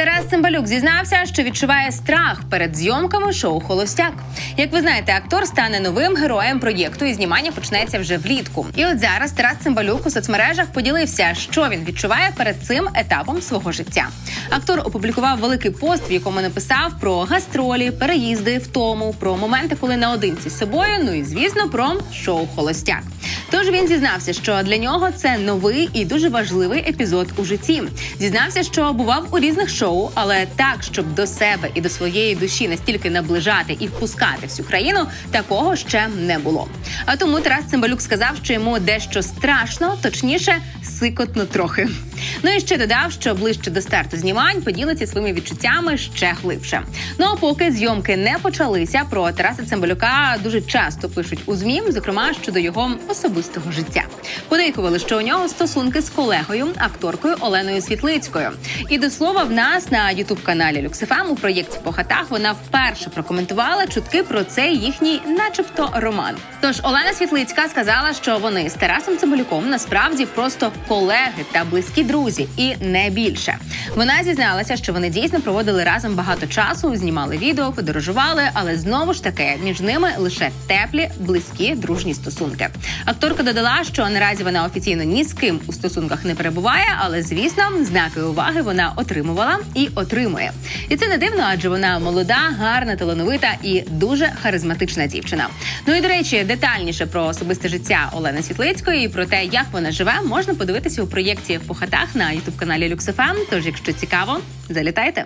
Тарас Цимбалюк зізнався, що відчуває страх перед зйомками шоу Холостяк. Як ви знаєте, актор стане новим героєм проєкту, і знімання почнеться вже влітку. І от зараз Тарас Цимбалюк у соцмережах поділився, що він відчуває перед цим етапом свого життя. Актор опублікував великий пост, в якому написав про гастролі, переїзди, втому, про моменти, коли наодинці з собою. Ну і звісно, про шоу Холостяк. Тож він зізнався, що для нього це новий і дуже важливий епізод у житті. Зізнався, що бував у різних шоу, але так, щоб до себе і до своєї душі настільки наближати і впускати всю країну, такого ще не було. А тому Тарас Цимбалюк сказав, що йому дещо страшно, точніше, сикотно трохи. Ну і ще додав, що ближче до старту знімань поділиться своїми відчуттями ще глибше. Ну а поки зйомки не почалися, про Тараса Цимбалюка дуже часто пишуть у змі, зокрема щодо його особистого життя. Подейкували, що у нього стосунки з колегою, акторкою Оленою Світлицькою. І до слова, в нас на ютуб каналі Люксифам у проєкті по хатах вона вперше прокоментувала чутки про цей їхній, начебто, роман. Тож Олена Світлицька сказала, що вони з Тарасом Цимбалюком насправді просто колеги та близькі друзі, і не більше. Вона зізналася, що вони дійсно проводили разом багато часу, знімали відео, подорожували, але знову ж таки між ними лише теплі, близькі, дружні стосунки. Акторка додала, що наразі вона офіційно ні з ким у стосунках не перебуває, але звісно, знаки уваги вона отримувала і отримує. І це не дивно, адже вона молода, гарна, талановита і дуже харизматична дівчина. Ну і до речі, детальніше про особисте життя Олени Світлицької і про те, як вона живе, можна подивитися у проєкті по хатах на ютуб каналі Люксифем. Тож, якщо цікаво, залітайте.